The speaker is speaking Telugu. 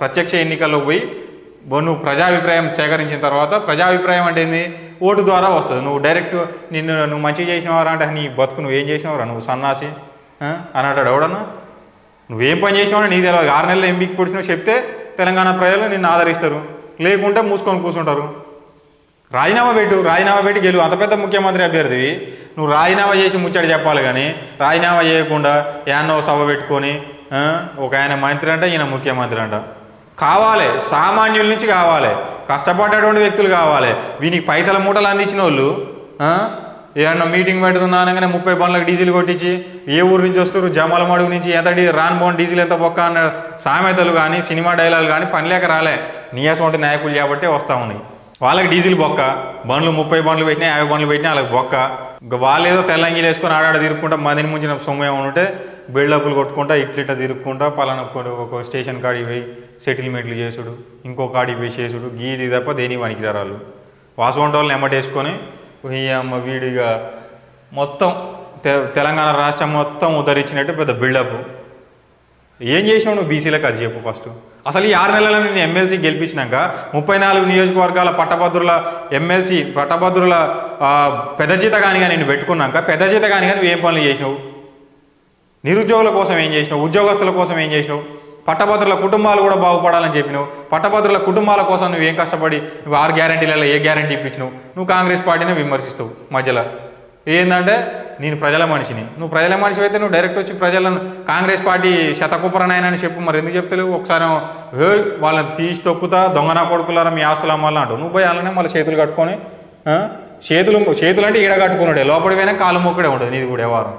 ప్రత్యక్ష ఎన్నికల్లో పోయి నువ్వు ప్రజాభిప్రాయం సేకరించిన తర్వాత ప్రజాభిప్రాయం అంటే ఏంది? ఓటు ద్వారా వస్తుంది. నువ్వు డైరెక్ట్ నిన్ను నువ్వు మంచిగా చేసినవారా అంటే నీ బతుకు నువ్వు ఏం చేసినవారా? నువ్వు సన్నాసి అని అంటాడు ఎవడన్నా? నువ్వేం పని చేసినావు నీకు తెలియదు ఆరు నెలలు ఎంపీకి పొడిచినావు చెప్తే తెలంగాణ ప్రజలు నిన్ను ఆదరిస్తారు. లేకుంటే మూసుకొని కూర్చుంటారు. రాజీనామా పెట్టు రాజీనామా పెట్టి గెలువు. అంత పెద్ద ముఖ్యమంత్రి అభ్యర్థివి నువ్వు రాజీనామా చేసి ముచ్చడి చెప్పాలి కానీ రాజీనామా చేయకుండా యాన్నో సభ పెట్టుకొని ఒక ఆయన మంత్రి అంట ఈయన ముఖ్యమంత్రి అంట. కావాలి సామాన్యుల నుంచి కావాలి కష్టపడేటువంటి వ్యక్తులు కావాలి. వీనికి పైసల మూటలు అందించిన వాళ్ళు ఏమన్నా మీటింగ్ పెడుతున్నా అనగానే ముప్పై బండ్లకు డీజిల్ కొట్టించి ఏ ఊరు నుంచి వస్తారు జమల మడుగు నుంచి ఎంత డీ రాన్ బోన్ డీజిల్ ఎంత బొక్క అన్న సామెతలు కానీ సినిమా డైలాగులు కానీ పని లేక రాలే. నీయాసంటి నాయకులు కాబట్టి వస్తూ ఉన్నాయి. వాళ్ళకి డీజిల్ బొక్క బండ్లు ముప్పై బండ్లు పెట్టినా యాభై బండ్లు పెట్టినా వాళ్ళకి బొక్క. వాళ్ళు ఏదో తెల్లంగిలు వేసుకొని ఆడాడ తిరుక్కుంటా మదిని ముంచిన సొమ్ము ఏమైనా ఉంటే బిల్డప్లు కొట్టుకుంటా ఇట్లిట తిరుక్కుంటా పలానా ఒక- స్టేషన్ కాడికి పోయి సెటిల్మెంట్లు చేసుడు ఇంకో కాడికి పోయి చేసుడు గీడి తప్ప దేని పనికిరారు వాళ్ళు వాసవంటి వాళ్ళని ఎమ్మటేసుకొని ఈ అమ్మ వీడిగా మొత్తం తె- తెలంగాణ రాష్ట్రం మొత్తం ఉదరించినట్టు పెద్ద బిల్డప్. ఏం చేసినావు నువ్వు బీసీలకు అది చెప్పు ఫస్ట్. అసలు ఈ ఆరు నెలల నేను ఎమ్మెల్సీ గెలిపించినాక ముప్పై నాలుగు నియోజకవర్గాల పట్టభద్రుల ఎమ్మెల్సీ పట్టభద్రుల పెద్ద జీత కానిగా నేను పెట్టుకున్నాక పెద్ద జీత కానిగా నువ్వు ఏం పనులు చేసినావు? నిరుద్యోగుల కోసం ఏం చేసినావు? ఉద్యోగస్తుల కోసం ఏం చేసినావు? పట్టభద్రుల కుటుంబాలు కూడా బాగుపడాలని చెప్పినావు. పట్టభద్రుల కుటుంబాల కోసం నువ్వు ఏం కష్టపడి నువ్వు ఆరు గ్యారంటీలలో ఏ గ్యారంటీ ఇప్పించినావు? నువ్వు కాంగ్రెస్ పార్టీని విమర్శిస్తావు మధ్యలో. ఏంటంటే నేను ప్రజల మనిషిని. నువ్వు ప్రజల మనిషి అయితే నువ్వు డైరెక్ట్ వచ్చి ప్రజలను కాంగ్రెస్ పార్టీ శతకుపరనాయనని చెప్పు మరి ఎందుకు చెప్తలేవు? ఒకసారి వాళ్ళని తీసి తొక్కుతా దొంగనా కొడుకులారా మీ ఆస్తులు అమ్మాలని అంటావు. నువ్వు పోయి అలానే మళ్ళీ చేతులు కట్టుకొని చేతులు చేతులు అంటే ఈడ కట్టుకున్నాడే. లోపడి పోయినా కాలు మొక్కడే ఉంటుంది నీది కూడా వ్యవహారం